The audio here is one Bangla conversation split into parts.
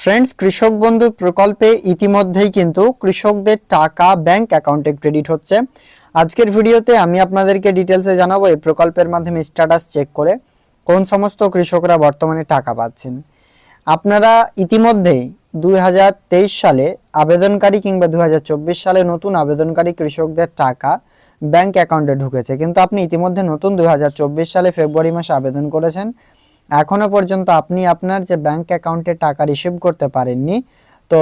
ফ্রেন্ডস কৃষক বন্ধু প্রকল্পে ইতিমধ্যেই কিন্তু কৃষকদের টাকা ব্যাংক অ্যাকাউন্টে ক্রেডিট হচ্ছে। আজকের ভিডিওতে আমি আপনাদেরকে ডিটেলসে জানাব এই প্রকল্পের মাধ্যমে স্ট্যাটাস চেক করে কোন সমস্ত কৃষকরা বর্তমানে টাকা পাচ্ছেন। আপনারা ইতিমধ্যেই দুই হাজার তেইশ সালে আবেদনকারী কিংবা দুই হাজার চব্বিশ সালে নতুন আবেদনকারী কৃষকদের টাকা ব্যাংক অ্যাকাউন্টে ঢুকেছে। কিন্তু আপনি ইতিমধ্যে নতুন দুই হাজার চব্বিশ সালে ফেব্রুয়ারি মাসে আবেদন করেছেন। এখনও পর্যন্ত আপনি আপনার যে ব্যাংক অ্যাকাউন্টে টাকা রিসিভ করতে পারেননি, তো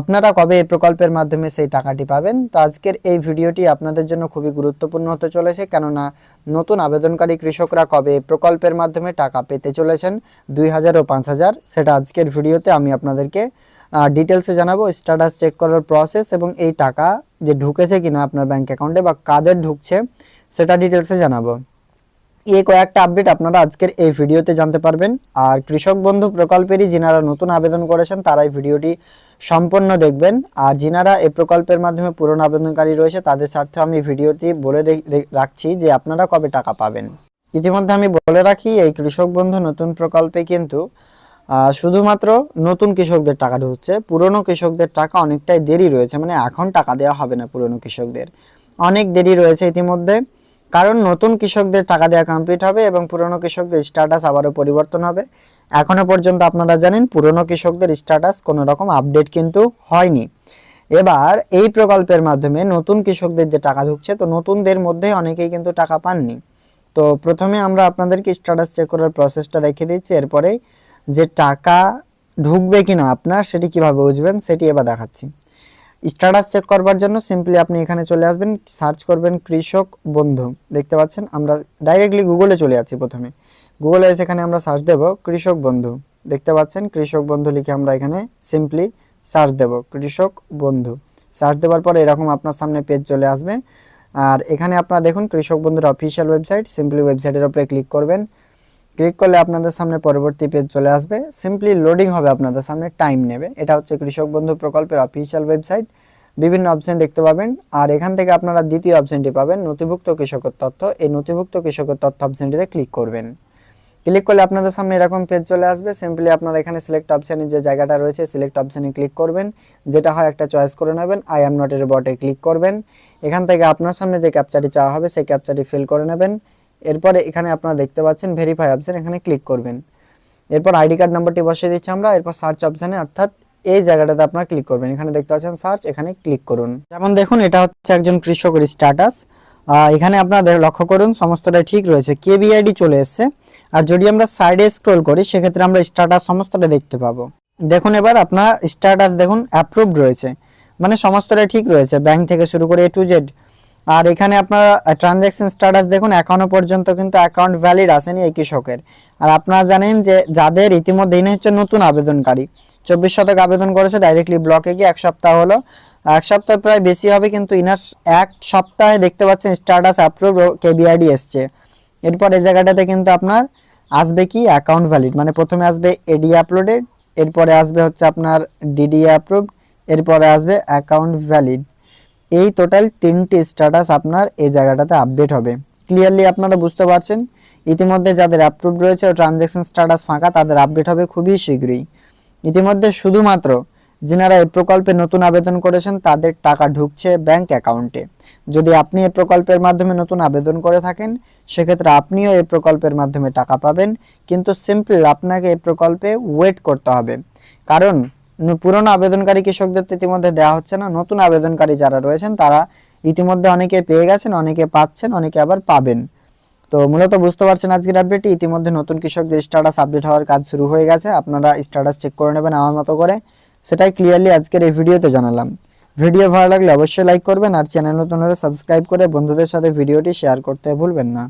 আপনারা কবে এই প্রকল্পের মাধ্যমে সেই টাকাটি পাবেন? তো আজকের এই ভিডিওটি আপনাদের জন্য খুবই গুরুত্বপূর্ণ হতে চলেছে, কেননা নতুন আবেদনকারী কৃষকরা কবে এই প্রকল্পের মাধ্যমে টাকা পেতে চলেছেন, দুই হাজার ও পাঁচ হাজার, সেটা আজকের ভিডিওতে আমি আপনাদেরকে ডিটেলসে জানাব স্ট্যাটাস চেক করার প্রসেস এবং এই টাকা যে ঢুকেছে কিনা আপনার ব্যাংক অ্যাকাউন্টে বা কাদের ঢুকছে, সেটা ডিটেলসে জানাব। এই কয়েকটা আপডেট আপনারা আজকের এই ভিডিওতে জানতে পারবেন। আর কৃষক বন্ধু প্রকল্পেরই যিনারা নতুন আবেদন করেছেন, তারা এই ভিডিওটি সম্পূর্ণ দেখবেন। আর যিনারা এই প্রকল্পের মাধ্যমে পুরনো আবেদনকারী রয়েছে, তাদের স্বার্থে আমি ভিডিওটি বলে রাখছি যে আপনারা কবে টাকা পাবেন। ইতিমধ্যে আমি বলে রাখি, এই কৃষক বন্ধু নতুন প্রকল্পে কিন্তু শুধুমাত্র নতুন কৃষকদের টাকা ঢুকছে। পুরনো কৃষকদের টাকা অনেকটাই দেরি রয়েছে মানে এখন টাকা দেওয়া হবে না পুরনো কৃষকদের। অনেক দেরি রয়েছে ইতিমধ্যে। কারণ নতুন কৃষকদের টাকা দেওয়া কমপ্লিট হবে এবং পুরনো কৃষকদের স্ট্যাটাস আবারও পরিবর্তন হবে। এখনও পর্যন্ত আপনারা জানেন পুরনো কৃষকদের স্ট্যাটাস কোনো রকম আপডেট কিন্তু হয়নি। এবার এই প্রকল্পের মাধ্যমে নতুন কৃষকদের যে টাকা ঢুকছে, তো নতুনদের মধ্যে অনেকেই কিন্তু টাকা পাননি। তো প্রথমে আমরা আপনাদেরকে স্ট্যাটাস চেক করার প্রসেসটা দেখিয়ে দিচ্ছি। এরপরে যে টাকা ঢুকবে কিনা আপনার, সেটি কীভাবে বুঝবেন, সেটি এবার দেখাচ্ছি। স্ট্যাটাস চেক করবার জন্য সিম্পলি আপনি এখানে চলে আসবেন, সার্চ করবেন কৃষক বন্ধু। দেখতে পাচ্ছেন, আমরা ডাইরেক্টলি গুগলে চলে যাচ্ছি প্রথমে। গুগলে এখানে আমরা সার্চ দেব কৃষক বন্ধু। দেখতে পাচ্ছেন, কৃষক বন্ধু লিখে আমরা এখানে সিম্পলি সার্চ দেব কৃষক বন্ধু। সার্চ দেওয়ার পরে এরকম আপনার সামনে পেজ চলে আসবে। আর এখানে আপনারা দেখুন কৃষক বন্ধুর অফিসিয়াল ওয়েবসাইট সিম্পলি ওয়েবসাইটের উপরে ক্লিক করবেন। ক্লিক করলে আপনাদের সামনে পরবর্তী পেজ চলে আসবে। সিম্পলি লোডিং হবে আপনাদের সামনে টাইম নেবে। এটা হচ্ছে কৃষক বন্ধু প্রকল্পের অফিসিয়াল ওয়েবসাইট বিভিন্ন অপশন দেখতে পাবেন। আর এখান থেকে আপনারা দ্বিতীয় অপশনটি পাবেন, নথিভুক্ত কৃষকের তথ্য। এই নথিভুক্ত কৃষকের তথ্য অপশনটিতে ক্লিক করবেন। ক্লিক করলে আপনাদের সামনে এরকম পেজ চলে আসবে। সিম্পলি আপনারা এখানে সিলেক্ট অপশানে যে জায়গাটা রয়েছে সিলেক্ট অপশানে ক্লিক করবেন। যেটা হয় একটা চয়েস করে নেবেন। আই এম নট এর বটে ক্লিক করবেন। এখান থেকে আপনার সামনে যে ক্যাপচারটি চাওয়া হবে, সেই ক্যাপচারটি ফিল করে নেবেন। এরপরে এখানে আপনারা দেখতে পাচ্ছেন ভেরিফাই অপশন এখানে ক্লিক করবেন। এরপর আইডি কার্ড নাম্বারটি বসিয়ে দিচ্ছি আমরা, এরপর সার্চ অপশানে অর্থাৎ এই জায়গাটাতে আপনারা ক্লিক করবেন। এখানে দেখতে পাচ্ছেন সার্চ এখানে ক্লিক করুন। যেমন দেখুন, এটা হচ্ছে একজন কৃষকের স্ট্যাটাস এখানে আপনাদের লক্ষ্য করুন, সমস্তটাই ঠিক রয়েছে। কেবিআইডি চলে এসেছে। আর যদি আমরা সাইডে স্ক্রল করি, সেক্ষেত্রে আমরা স্ট্যাটাস সমস্তটা দেখতে পাবো। দেখুন এবার আপনার স্ট্যাটাস দেখুন অ্যাপ্রুভড রয়েছে। মানে সমস্তটা ঠিক রয়েছে। ব্যাংক থেকে শুরু করে এ টু জেড আর এখানে আপনার ট্রানজ্যাকশন স্ট্যাটাস দেখুন, এখনও পর্যন্ত কিন্তু অ্যাকাউন্ট ভ্যালিড আসেনি এই কৃষকের। আর আপনারা জানেন যে যাদের ইতিমধ্যে, ইনি হচ্ছে নতুন আবেদনকারী। চব্বিশ শতক আবেদন করেছে ডাইরেক্টলি ব্লকে গিয়ে এক সপ্তাহ হলো। এক সপ্তাহ প্রায় বেশি হবে, কিন্তু ইনার এক সপ্তাহে দেখতে পাচ্ছেন স্ট্যাটাস অ্যাপ্রুভ কেবিআইডি এসছে। এরপর এই জায়গাটাতে কিন্তু আপনার আসবে কি? অ্যাকাউন্ট ভ্যালিড মানে প্রথমে আসবে এডি আপলোডেড এরপরে আসবে হচ্ছে আপনার ডিডি অ্যাপ্রুভ এরপরে আসবে অ্যাকাউন্ট ভ্যালিড এই টোটাল তিনটি স্ট্যাটাস আপনার এই জায়গাটাতে আপডেট হবে। ক্লিয়ারলি আপনারা বুঝতে পারছেন, ইতিমধ্যে যাদের অ্যাপ্রুভ রয়েছে ও ট্রানজ্যাকশন স্ট্যাটাস ফাঁকা, তাদের আপডেট হবে খুবই শীঘ্রই। ইতিমধ্যে শুধুমাত্র যিনারা এই প্রকল্পে নতুন আবেদন করেছেন, তাদের টাকা ঢুকছে ব্যাংক অ্যাকাউন্টে যদি আপনি এই প্রকল্পের মাধ্যমে নতুন আবেদন করে থাকেন, সেক্ষেত্রে আপনিও এই প্রকল্পের মাধ্যমে টাকা পাবেন, কিন্তু সিম্পল আপনাকে এই প্রকল্পে ওয়েট করতে হবে। কারণ পুরনো আবেদনকারী কৃষকদের তো ইতিমধ্যে দেওয়া হচ্ছে না। নতুন আবেদনকারী যারা রয়েছেন, তারা ইতিমধ্যে অনেকে পেয়ে গেছেন, অনেকে পাচ্ছেন, অনেকে আবার পাবেন। তো মূলত বুঝতে পারছেন আজকের আপডেটটি ইতিমধ্যে নতুন কৃষকদের স্ট্যাটাস আপডেট হওয়ার কাজ শুরু হয়ে গেছে। আপনারা স্ট্যাটাস চেক করে নেবেন আমার মতো করে। সেটাই ক্লিয়ারলি আজকের এই ভিডিওতে জানালাম। ভিডিও ভালো লাগলে অবশ্যই লাইক করবেন আর চ্যানেল নতুন হলে সাবস্ক্রাইব করে বন্ধুদের সাথে ভিডিওটি শেয়ার করতে ভুলবেন না।